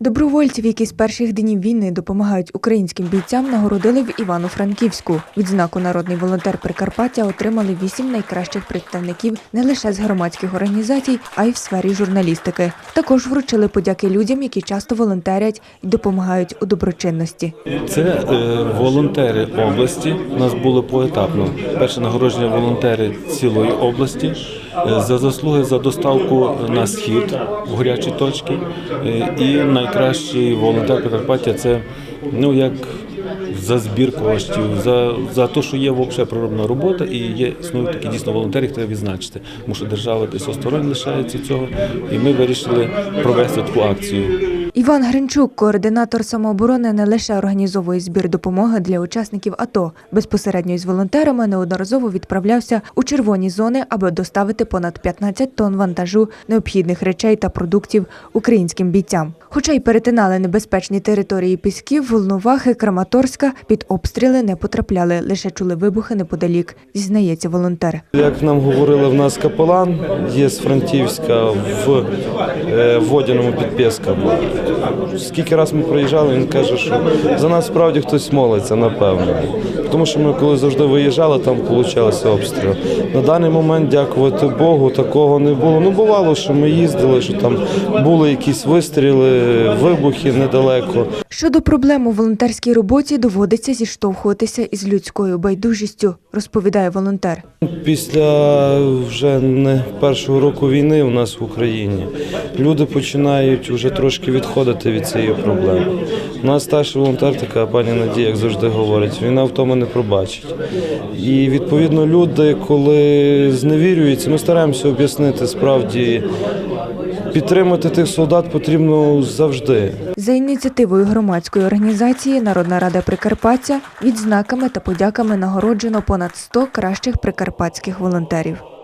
Добровольців, які з перших днів війни допомагають українським бійцям, нагородили в Івано-Франківську. Відзнаку народний волонтер Прикарпаття отримали вісім найкращих представників не лише з громадських організацій, а й в сфері журналістики. Також вручили подяки людям, які часто волонтерять і допомагають у доброчинності. Це е, волонтери області. У нас було поетапно. Перше нагородження волонтери цілої області за заслуги за доставку на схід в гарячі точки. Е, І найкращий волонтер Прикарпаття це ну як. За збір коштів, за, за те, що є взагалі проробна робота, і є існують такі дійсно волонтери, треба відзначити. Тому що держава десь осторонь лишається цього, і ми вирішили провести таку акцію. Іван Гринчук, координатор самооборони, не лише організовує збір допомоги для учасників АТО. Безпосередньо із волонтерами неодноразово відправлявся у червоні зони, аби доставити понад 15 тонн вантажу необхідних речей та продуктів українським бійцям. Хоча й перетинали небезпечні території Пісків, Волновахи, Краматорська, під обстріли не потрапляли, лише чули вибухи неподалік, зізнається волонтер. Як нам говорили, в нас капелан є з Франківська в е, Водяному підписка. Скільки раз ми приїжджали, він каже, що за нас справді хтось молиться, напевно. Тому що ми коли завжди виїжджали, там получалися обстріли. На даний момент, дякувати Богу, такого не було. Ну бувало, що ми їздили, що там були якісь вистріли, вибухи недалеко. Щодо проблем у волонтерській роботі доводиться зіштовхуватися із людською байдужістю, розповідає волонтер. Після вже не першого року війни у нас в Україні люди починають вже трошки відходити від цієї проблеми. У нас старший волонтер, така пані Надія, як завжди говорить, війна в тому не пробачить. І відповідно люди, коли зневірюються, ми стараємося об'яснити справді. Підтримати тих солдат потрібно завжди. За ініціативою громадської організації Народна рада Прикарпаття відзнаками та подяками нагороджено понад 100 кращих прикарпатських волонтерів.